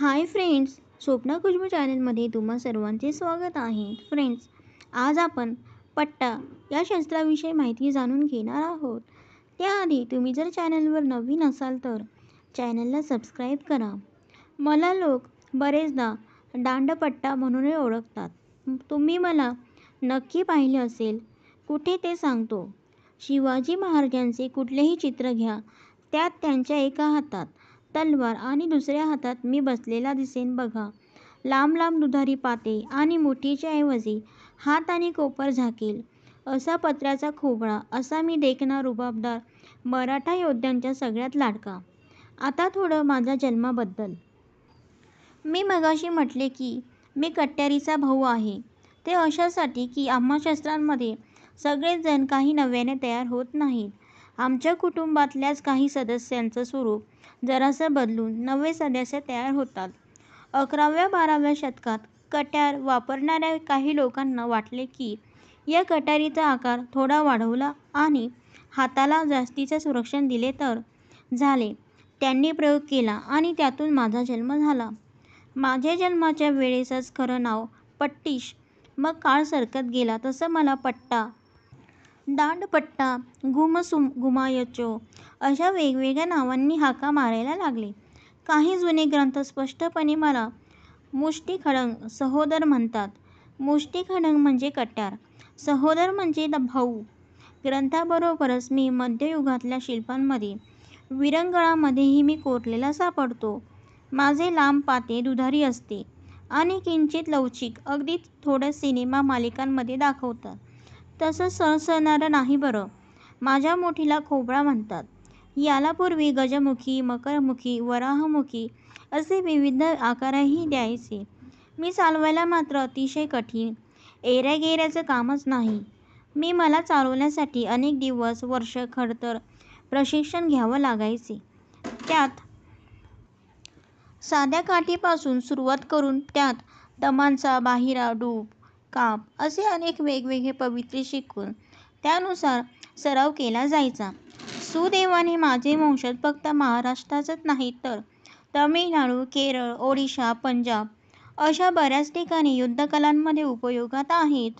Hi friends Swapna Khushboo चॅनलमध्ये तुम्हा सर्वांचे स्वागत आहे. फ्रेंड्स आज आपण पट्टा या शस्त्राविषयी माहिती जाणून घेणार आहोत. त्याआधी तुम्ही जर चॅनलवर नवीन असाल तर चॅनलला सबस्क्राईब करा. मला लोक बरेचदा दांडपट्टा म्हणूनही ओळखतात. तुम्ही मला नक्की पाहिले असेल कुठे ते सांगतो. शिवाजी महाराजांचे कुठलेही चित्र घ्या त्यात त्यांच्या एका हातात तलवार आणि दुसऱ्या हातात मी बसलेला दिसेन बघा. लांब लांब दुधारी पाते आणि मुठीच्या ऐवजी हात आणि कोपर झाकेल. असा पत्र्याचा खोबळा असा मी देखणार रुबाबदार मराठा योद्ध्यांच्या सगळ्यात लाडका. आता थोडं माझ्या जन्माबद्दल. मी मगाशी म्हटले की मी कट्यारीचा भाऊ आहे. ते अशासाठी की आम्हा शस्त्रांमध्ये सगळेच जण काही नव्याने तयार होत नाहीत. आमच्या कुटुंबातल्याच काही सदस्यांचं स्वरूप जरासं बदलून नवे सदस्य तयार होतात. अकराव्या बाराव्या शतकात कट्यार वापरणाऱ्या काही लोकांना वाटले की या कट्यारीचा आकार थोडा वाढवला आणि हाताला जास्तीचे संरक्षण दिले तर झाले. त्यांनी प्रयोग केला आणि त्यातून माझा जन्म झाला. माझ्या जन्माच्या वेळेसच खरं नाव पट्टीश. मग काळ सरकत गेला तसं मला पट्टा दांडपट्टा गुमसुम गुमायचो अशा वेगवेगळ्या नावांनी हाका मारायला लागले. काही जुने ग्रंथ स्पष्टपणे मला मुष्टिखडंग सहोदर म्हणतात. मुष्टिखडंग म्हणजे कट्यार सहोदर म्हणजे भाऊ. ग्रंथाबरोबरच मी मध्ययुगातल्या शिल्पांमध्ये विरंगळामध्येही मी कोरलेला सापडतो. माझे लांब पाते दुधारी असते आणि किंचित लवचिक अगदी थोडं सिनेमा मालिकांमध्ये दाखवतात. तसं सळसळणारं नाही बरं. माझ्या मुठीला खोबळा म्हणतात. याला पूर्वी गजमुखी मकरमुखी वराहमुखी असे विविध आकारही द्यायचे. मी चालवायला मात्र अतिशय कठीण. एऱ्यागेऱ्याचं कामच नाही. मी मला चालवण्यासाठी अनेक दिवस वर्ष खडतर प्रशिक्षण घ्यावं लागायचे. त्यात साध्या काठीपासून सुरुवात करून त्यात दमांचा बाहिरा डूब काप असे अनेक वेगवेगळे पवित्रे शिकून त्यानुसार सराव केला जायचा. सुदैवाने माझे वंशज फक्त महाराष्ट्रातच नाहीत तर तमिळनाडू केरळ ओडिशा पंजाब अशा बऱ्याच ठिकाणी युद्धकलांमध्ये उपयोगात आहेत.